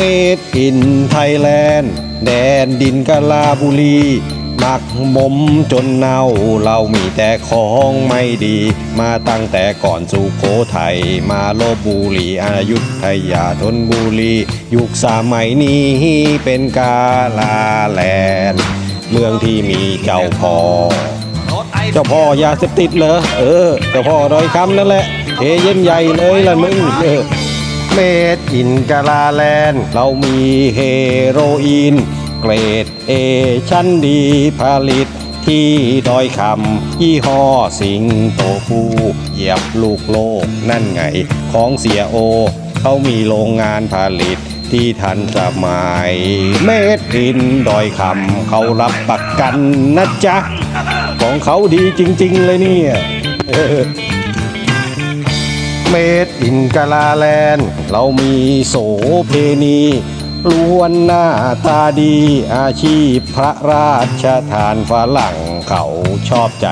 Made in Thailand แดนดินกะลาบุรี หมักหมมจนเน่า เรามีแต่ของไม่ดี มาตั้งแต่ก่อนสุโขทัยมาลบบุรีอายุทยาธนบุรี ยุคสมัยนี้เป็นกาลาแลนด์ เมืองที่มีเจ้าพ่อเจ้าพ่อยาเสพติดเหรอเออเจ้าพ่อดอยคำนั่นแหละเทเย็นใหญ่เลยล่ะมึงเออ เมดอินกาลาแลนด์เรามีเฮโรอีน เกรดเอชั้นดีผลิตที่ดอยคำยี่ห้อสิงโตผู้เหยียบลูกโลกนั่นไง ของเสียโอ เขามีโรงงานผลิตที่ทันสมัย เมดอินดอยคำเขารับประกันนะจ๊ะ ของเขาดีจริง ๆ เลยเนี่ย เมดอินกาลาแลนด์ เรามีโสเพณีล้วนหน้าตาดีอาชีพพระราชทานฝรั่งเขาชอบใจ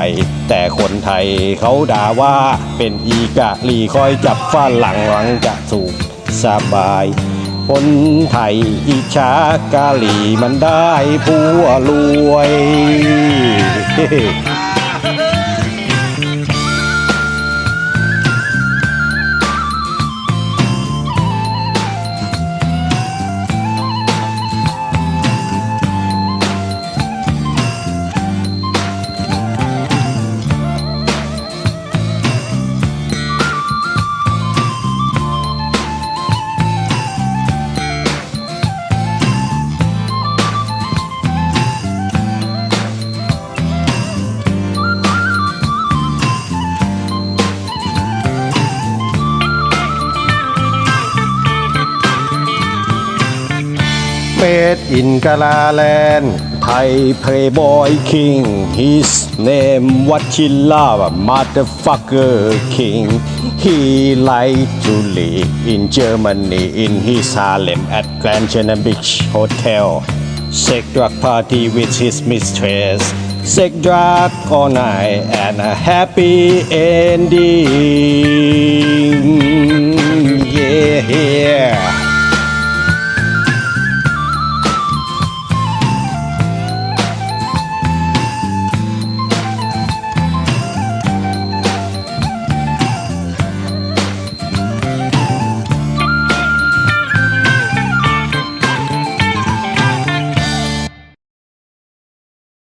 แต่คนไทยเขาด่าว่าเป็นอีกะลีคอยจับฝรั่งหวังจะสุขสบายคนไทยอิจฉากาลีมันได้ผัวรวย in Gala. Thai playboy king, his name Wachilla, motherfucker king. He like to live in Germany in his Harlem at Grand Canyon Beach Hotel. Sex drug party with his mistress. Sex drug all night and a happy ending. Yeah, yeah.